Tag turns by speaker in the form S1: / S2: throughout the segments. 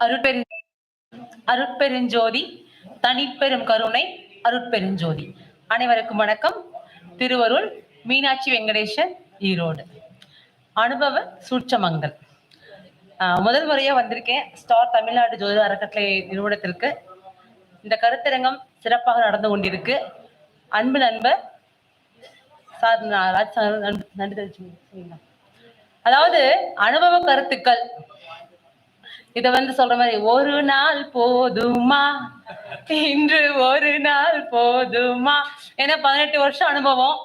S1: அருட்பெரு அருட்பெருஞ்சோதி தனிப்பெரும் கருணை அருட்பெருஞ்சோதி. அனைவருக்கும் வணக்கம். திருவருள் மீனாட்சி வெங்கடேசன் ஈரோடு. அனுபவ சூட்சமங்கள். ஆஹ் முதல் முறையா வந்திருக்கேன். ஸ்டார் தமிழ்நாடு ஜோதிட அறக்கட்டளை நிறுவனத்திற்கு. இந்த கருத்தரங்கம் சிறப்பாக நடந்து கொண்டிருக்கு. அன்பு நண்பர் சார் நன்றி அதாவது அனுபவ கருத்துக்கள். இத வந்து சொல்ற மாதிரி ஒரு நாள் போதுமா? இன்று ஒரு நாள் போதுமா? ஏன்னா பதினெட்டு வருஷம் அனுபவம்.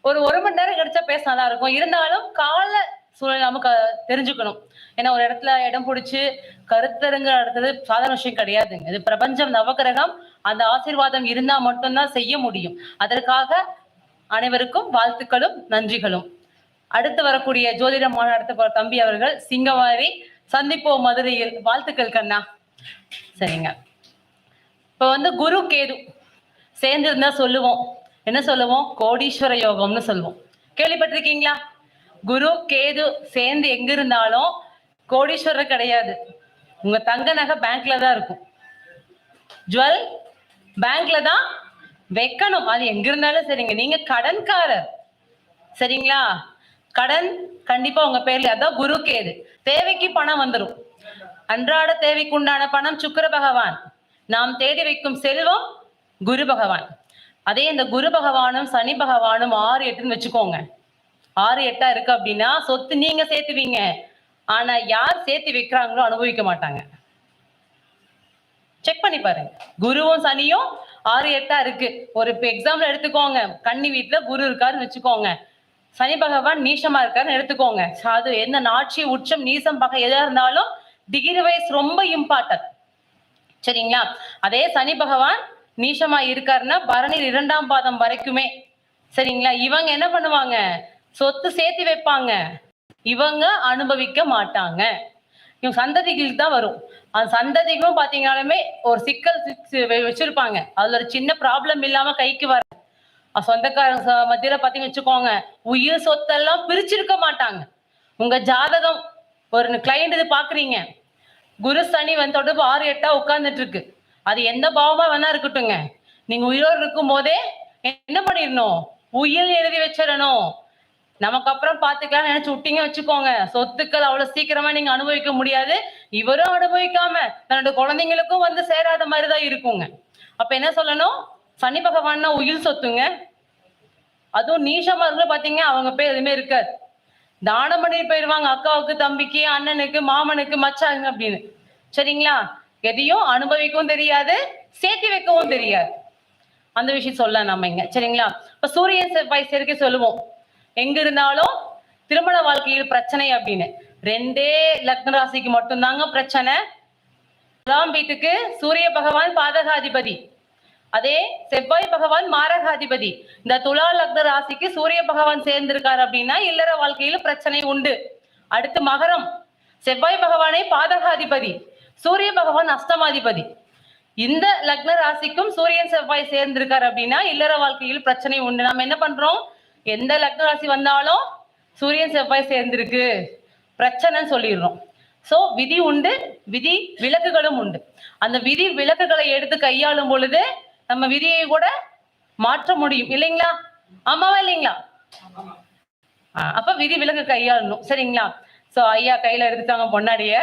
S1: ஒரு ஒரு மணி நேரம் கிடைச்சா பேசினாதான் இருக்கும். இருந்தாலும் கால சூழல் நமக்கு தெரிஞ்சுக்கணும். ஏன்னா ஒரு இடத்துல இடம் பிடிச்சி கருத்தரங்கு நடத்துறது சாதாரண விஷயம் கிடையாதுங்க. இது பிரபஞ்சம் நவகிரகம் அந்த ஆசீர்வாதம் இருந்தா மட்டும்தான் செய்ய முடியும். அதற்காக அனைவருக்கும் வாழ்த்துக்களும் நன்றிகளும். அடுத்து வரக்கூடிய ஜோதிட மாநாடு போற தம்பி அவர்கள் சிங்கவாரி. சந்திப்போம் மதுரையில். வாழ்த்துக்கள் கண்ணா. சரிங்க. இப்ப வந்து குரு கேது. சேர்ந்து இருந்தா சொல்லுவோம். என்ன சொல்லுவோம்? கோடீஸ்வர யோகம்னு சொல்லுவோம். கேள்விப்பட்டிருக்கீங்களா? குரு கேது சேர்ந்து எங்க இருந்தாலும் கோடீஸ்வரர் கிடையாது. உங்க தங்க நகை பேங்க்ல தான் இருக்கும். ஜுவல் பேங்க்ல தான் வைக்கணும். அது எங்க இருந்தாலும் சரிங்க. நீங்க கடன்காரர். சரிங்களா? கடன் கண்டிப்பா உங்க பேர்ல அதான் குரு கேது. தேவைக்கு பணம் வந்துடும் அன்றாட தேவைக்கு உண்டான பணம் சுக்கர பகவான். நாம் தேடி வைக்கும் செல்வம் குரு பகவான். அதே இந்த குரு பகவானும் சனி பகவானும் ஆறு எட்டுன்னு வச்சுக்கோங்க. ஆறு எட்டா இருக்கு அப்படின்னா சொத்து நீங்க சேர்த்துவீங்க. ஆனா யார் சேர்த்து வைக்கிறாங்களோ அனுபவிக்க மாட்டாங்க. செக் பண்ணி பாருங்க. குருவும் சனியும் ஆறு எட்டா இருக்கு. ஒரு இப்ப எக்ஸாம்பிள் எடுத்துக்கோங்க. கன்னி வீட்டுல குரு இருக்காருன்னு வச்சுக்கோங்க. சனி பகவான் நீசமா இருக்காருன்னு எடுத்துக்கோங்க. சாது அது என்ன நாட்சி உச்சம் நீசம் பகை எதா இருந்தாலும் டிகிரி வைஸ் ரொம்ப இம்பார்ட்டன்ட் சரிங்களா? அதே சனி பகவான் நீசமா இருக்காருன்னா பரணிர் இரண்டாம் பாதம் வரைக்குமே. சரிங்களா? இவங்க என்ன பண்ணுவாங்க? சொத்து சேர்த்து வைப்பாங்க. இவங்க அனுபவிக்க மாட்டாங்க. இவங்க சந்ததிகளுக்கு தான் வரும். அந்த சந்ததிக்கும் பாத்தீங்கன்னாலுமே ஒரு சிக்கல் வச்சிருப்பாங்க. அதுல ஒரு சின்ன ப்ராப்ளம் இல்லாம கைக்கு வர சொந்தக்காரங்க மத்தியில பாத்தீங்கன்னு வச்சுக்கோங்க உயிர் சொத்தெல்லாம் பிரிச்சிருக்க மாட்டாங்க. உங்க ஜாதகம் ஒரு கிளைண்ட் இது பாக்குறீங்க. குரு சனி வந்து தொடர்பு ஆறு எட்டா உட்கார்ந்துட்டு இருக்கு அது எந்த பாவமா வேணா இருக்கட்டுங்க நீங்க உயிரோடு இருக்கும் போதே என்ன பண்ணிடணும்? உயிர் எழுதி வச்சிடணும். நமக்கு அப்புறம் பாத்துக்கலாம் நினைச்சு விட்டீங்க வச்சுக்கோங்க. சொத்துக்கள் அவ்வளவு சீக்கிரமா நீங்க அனுபவிக்க முடியாது. இவரும் அனுபவிக்காம தன்னோட குழந்தைங்களுக்கும் வந்து சேராத மாதிரிதான் இருக்குங்க. அப்ப என்ன சொல்லணும்? சனி பகவான்னா உயிர் சொத்துங்க. அதுவும் நீசமா இருக்கிற பாத்தீங்க அவங்க பேர் எதுவுமே இருக்காது. தானம் பண்ணி போயிடுவாங்க அக்காவுக்கு தம்பிக்கு அண்ணனுக்கு மாமனுக்கு மச்சாங்க அப்படின்னு. சரிங்களா? எதையும் அனுபவிக்கவும் தெரியாது சேர்த்து வைக்கவும் தெரியாது. அந்த விஷயம் சொல்ல நம்ம இங்க. சரிங்களா? இப்ப சூரியன் செவ்வாய் சேர்க்கை சொல்லுவோம். எங்க இருந்தாலும் திருமண வாழ்க்கையில் பிரச்சனை அப்படின்னு. ரெண்டே லக்ன ராசிக்கு மட்டும்தாங்க பிரச்சனை. வீட்டுக்கு சூரிய பகவான் பாதகாதிபதி. அதே செவ்வாய் பகவான் மாரகாதிபதி. இந்த துலா லக்ன ராசிக்கு சூரிய பகவான் சேர்ந்திருக்காரு அப்படின்னா இல்லற வாழ்க்கையில பிரச்சனை உண்டு. அடுத்து மகரம். செவ்வாய் பகவானே பாதகாதிபதி. சூரிய பகவான் அஷ்டமாதிபதி. இந்த லக்ன ராசிக்கும் சூரியன் செவ்வாய் சேர்ந்திருக்காரு அப்படின்னா இல்லற வாழ்க்கையில் பிரச்சனை உண்டு. நம்ம என்ன பண்றோம்? எந்த லக்ன ராசி வந்தாலும் சூரியன் செவ்வாய் சேர்ந்திருக்கு. பிரச்சனைன்னு சொல்லிடுறோம். சோ விதி உண்டு விதி விளக்குகளும் உண்டு. அந்த விதி விளக்குகளை எடுத்து கையாளும் பொழுது நம்ம விதியை கூட மாற்ற முடியும். இல்லைங்களா? ஆமாவா இல்லைங்களா? அப்ப விதி விலக்கு கையாளணும். சரிங்களா? சோ ஐயா கையில எடுத்துட்டாங்க பொன்னாடிய.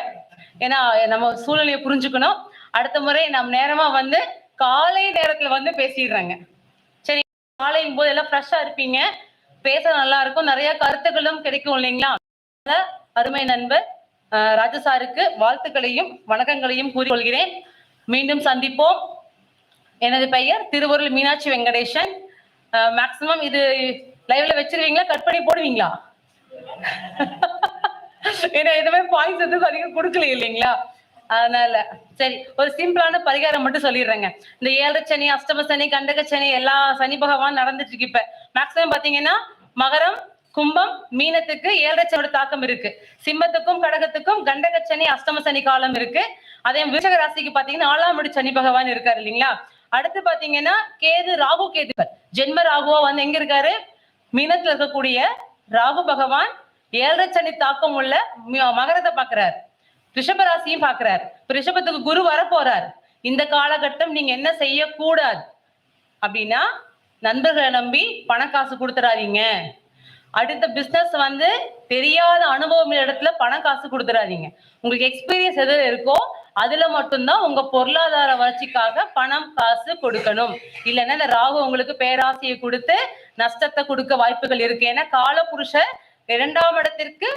S1: ஏன்னா நம்ம சூழ்நிலையை புரிஞ்சுக்கணும். அடுத்த முறை நம்ம நேரமா வந்து காலை நேரத்துல வந்து பேசிடுறாங்க. சரி காலையும் போது எல்லாம் ஃப்ரெஷ்ஷா இருப்பீங்க. பேச நல்லா இருக்கும். நிறைய கருத்துக்களும் கிடைக்கும் இல்லைங்களா? அருமை நண்பர் ராஜசாருக்கு சாருக்கு வாழ்த்துக்களையும் வணக்கங்களையும் கூறிக்கொள்கிறேன். மீண்டும் சந்திப்போம். எனது பெயர் திருவருள் மீனாட்சி வெங்கடேசன். மேக்சிமம் இது லைவ்ல வச்சிருவீங்களா? கட் பண்ணி போடுவீங்களா? ஏன்னா எதுவுமே பாயிண்ட்ஸ் எதுவும் அதிகம் கொடுக்கல இல்லைங்களா? அதனால சரி ஒரு சிம்பிளான பரிகாரம் மட்டும் சொல்லிடுறேங்க. இந்த ஏழரை சனி அஷ்டம சனி கண்டக சனி எல்லா சனி பகவான் நடந்துட்டு இருக்கு இப்ப. மேக்சிமம் பாத்தீங்கன்னா மகரம் கும்பம் மீனத்துக்கு ஏழரை சனியோட தாக்கம் இருக்கு. சிம்மத்துக்கும் கடகத்துக்கும் கண்டக சனி அஷ்டம சனி காலம் இருக்கு. அதே விருச்சக ராசிக்கு பாத்தீங்கன்னா ஆளாம் முடி சனி பகவான் இருக்காரு இல்லைங்களா? அடுத்து பாத்தீங்கன்னா கேது ராகு கேதுக்கள். ஜென்ம ராகுவா வந்து எங்க இருக்காரு? மீனத்துல இருக்கக்கூடிய ராகு பகவான் ஏழரை சனி தாக்கம் உள்ள ம- மகரத்தை பாக்குறார். ரிஷபராசியும் பாக்குறாரு. இப்ப ரிஷபத்துக்கு குரு வர போறார் இந்த காலகட்டம் நீங்க என்ன செய்யக்கூடாது? அப்படின்னா நண்பர்களை நம்பி பணக்காசு கொடுத்துறாதீங்க. அடுத்த பிசினஸ் வந்து தெரியாத அனுபவம் இடத்துல பணம் காசு கொடுத்துறாதீங்க. உங்களுக்கு எக்ஸ்பீரியன்ஸ் எது இருக்கோ அதுல மட்டும்தான் உங்க பொருளாதார வளர்ச்சிக்காக பணம் காசு கொடுக்கணும். இல்லைன்னா இந்த ராகு உங்களுக்கு பேராசையை கொடுத்து நஷ்டத்தை கொடுக்க வாய்ப்புகள் இருக்கு. ஏன்னா காலபுருஷ இரண்டாம் இடத்திற்கு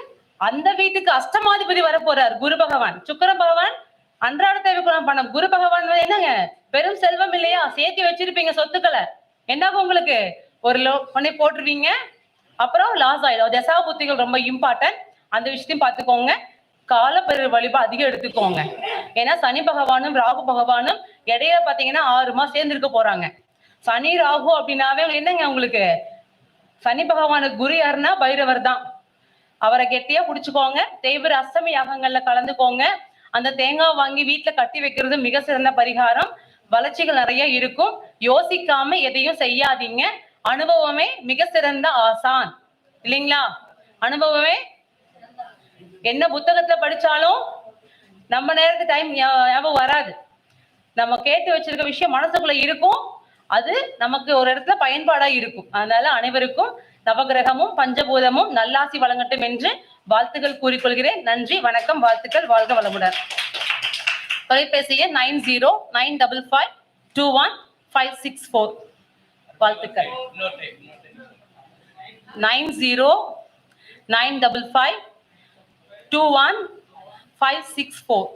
S1: அந்த வீட்டுக்கு அஷ்டமாதிபதி வர போறார் குரு பகவான். சுக்கர பகவான் அன்றாட தேவைக்குள்ள பணம். குரு பகவான் வந்து என்னங்க? பெரும் செல்வம் இல்லையா? சேர்த்து வச்சிருப்பீங்க சொத்துக்களை. என்னாகும் உங்களுக்கு? ஒரு லோ பண்ணி போட்டுருவீங்க. அப்புறம் லாஸ் ஆயிடும். தசா புத்திகள் ரொம்ப இம்பார்ட்டன்ட் அந்த விஷயத்தையும் பார்த்துக்கோங்க. காலப்பெரு வழிபா அதிகம் எடுத்துக்கோங்க. ஏன்னா சனி பகவானும் ராகு பகவானும் இடையில பாத்தீங்கன்னா ஆறு மாசம் சேர்ந்து இருக்க போறாங்க. சனி ராகு அப்படின்னாவே என்னங்க உங்களுக்கு? சனி பகவானுக்கு குரு யாருன்னா பைரவர் தான். அவரை கெட்டியா புடிச்சுக்கோங்க. தேய்பிர அஷ்டமி யாகங்கள்ல கலந்துக்கோங்க. அந்த தேங்காய் வாங்கி வீட்டுல கட்டி வைக்கிறது மிக சிறந்த பரிகாரம். வளர்ச்சிகள் நிறைய இருக்கும். யோசிக்காம எதையும் செய்யாதீங்க. அனுபவமே மிக சிறந்த ஆசான். இல்லைங்களா? அனுபவமே என்ன புத்தகத்துல படிச்சாலும் நம்ம நேரத்துக்கு டைம் ஞாபகம் வராது. நம்ம கேட்டு வச்சிருக்க விஷயம் மனசுக்குள்ள இருக்கும். அது நமக்கு ஒரு இடத்துல பயன்பாடா இருக்கும். அதனால அனைவருக்கும் நவகிரகமும் பஞ்சபூதமும் நல்லாசி வழங்கட்டும் என்று வாழ்த்துக்கள் கூறிக்கொள்கிறேன். நன்றி வணக்கம் வாழ்த்துக்கள் வாழ்க வளமுடன். தொலைபேசி எண் nine zero nine double five two one five six four வாழ்த்துக்கள் nine zero nine double five two one five six four